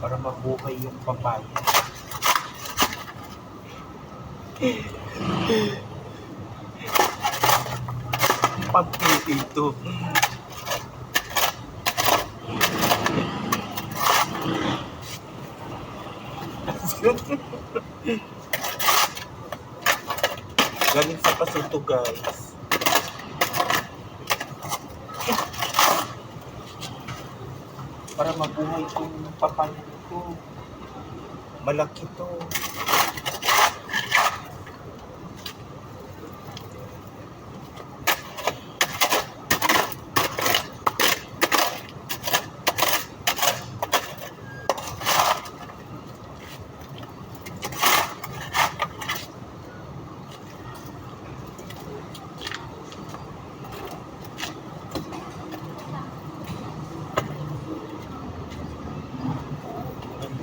para mabuhay yung papaya. Pagpili ito. Galing sa pasunto guys. Para mabuhay kong papaya ko. Malaki to.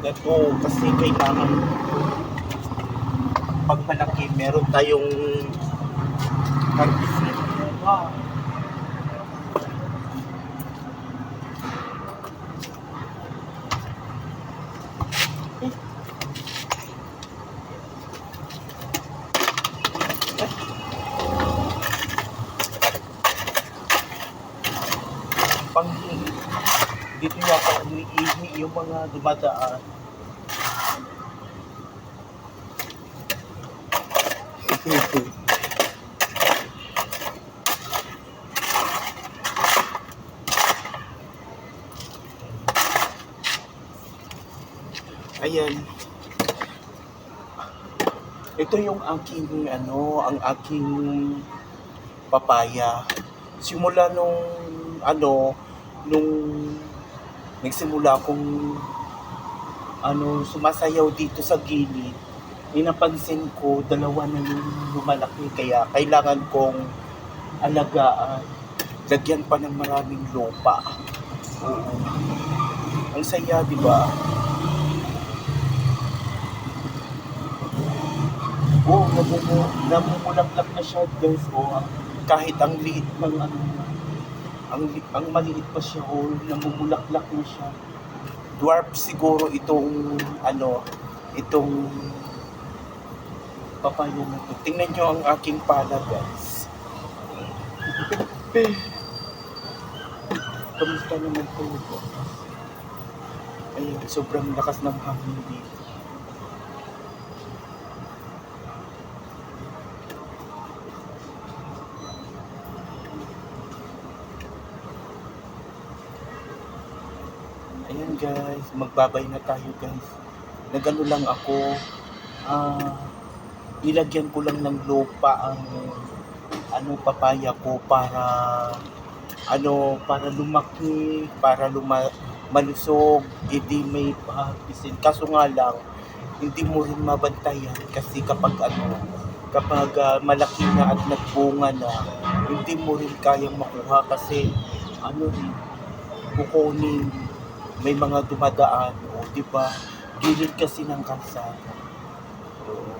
Ganda to kasi kailangan pag malaki meron tayong harvest. Wow. Pang dito yata umiihi yung mga dumadaan. Ayan. Ito yung aking ano, ang aking papaya. Simula nung ano, nung nagsimula akong ano, sumasayaw dito sa gilid, may napansin ko, dalawa na yung lumalaki, kaya kailangan kong alagaan. Lagyan pa ng maraming lupa. Oo. Ang saya, di ba? Oo, oh, namumu namumulaklak na siya, guys. Oh, kahit ang liit ng ano, ang, ang maliit pa siya, oh, namumulaklak na siya. Dwarf siguro itong, ano, itong papaya na to. Tingnan nyo ang aking pala, guys. Kamusta naman po? Ayun, sobrang lakas ng hangin dito. Ayan guys, magbabay na tayo guys. Nagano lang ako, ah, ilagyan ko lang ng lupa ang ano papaya ko para ano para lumaki, para luma, malusog, hindi may pahapisin. Kaso nga lang, hindi mo rin mabantayan kasi kapag ano, kapag ah, malaki na at nagbunga na, hindi mo rin kayang makuha kasi ano rin, kukunin may mga dumadaan, o di ba? Gilid kasi ng kalsada. Oo.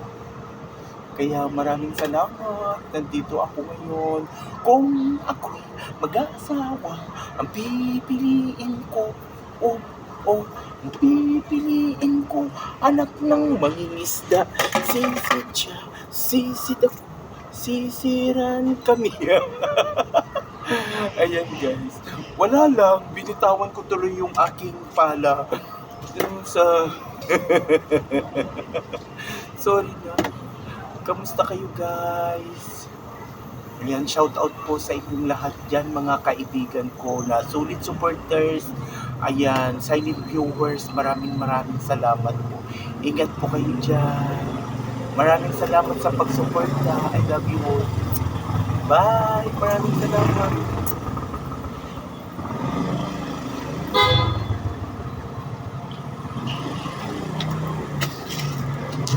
Kaya maraming salamat. Nandito ako ngayon. Kung ako'y mag-aasawa, ang pipiliin ko, oh, oh, ang pipiliin ko, anak ng mangingisda, sisidya, sisid ako, sisiran kami. Ayan guys. Wala lang, binitawan ko tuloy yung aking pala. Yung sa... Sorry na. Kamusta kayo guys? Ayan, shout out po sa inyong lahat dyan mga kaibigan ko na solid supporters. Ayan, silent viewers, maraming maraming salamat po. Ingat po kayo dyan. Maraming salamat sa pagsuporta. I love you all. Bye! Maraming salamat.